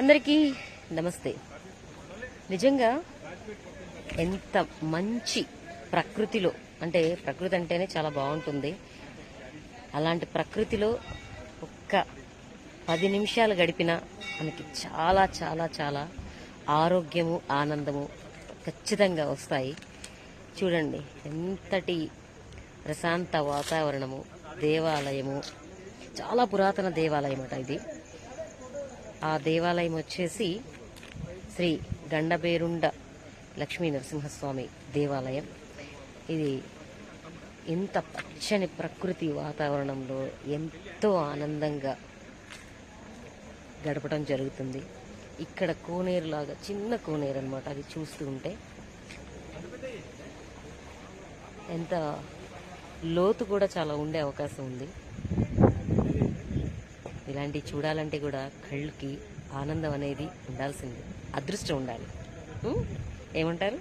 అందరికీ నమస్తే. నిజంగా ఎంత మంచి ప్రకృతిలో అంటే ప్రకృతి అంటేనే చాలా బాగుంటుంది. అలాంటి ప్రకృతిలో ఒక్క పది నిమిషాలు గడిపినా మనకి చాలా చాలా చాలా ఆరోగ్యము ఆనందము ఖచ్చితంగా వస్తాయి. చూడండి ఎంతటి ప్రశాంత వాతావరణము దేవాలయము చాలా పురాతన దేవాలయం అట ఇది. ఆ దేవాలయం వచ్చేసి శ్రీ గండబేరుండ లక్ష్మీ నరసింహస్వామి దేవాలయం. ఇది ఇంత పచ్చని ప్రకృతి వాతావరణంలో ఎంతో ఆనందంగా గడపడం జరుగుతుంది. ఇక్కడ కోనేరులాగా చిన్న కోనేరు అనమాట అది చూస్తూ ఉంటే. ఎంత లోతు కూడా చాలా ఉండే అవకాశం ఉంది. ఇలాంటివి చూడాలంటే కూడా కళ్ళకి ఆనందం అనేది ఉండాల్సిందే. అదృష్టం ఉండాలి. ఏమంటారు?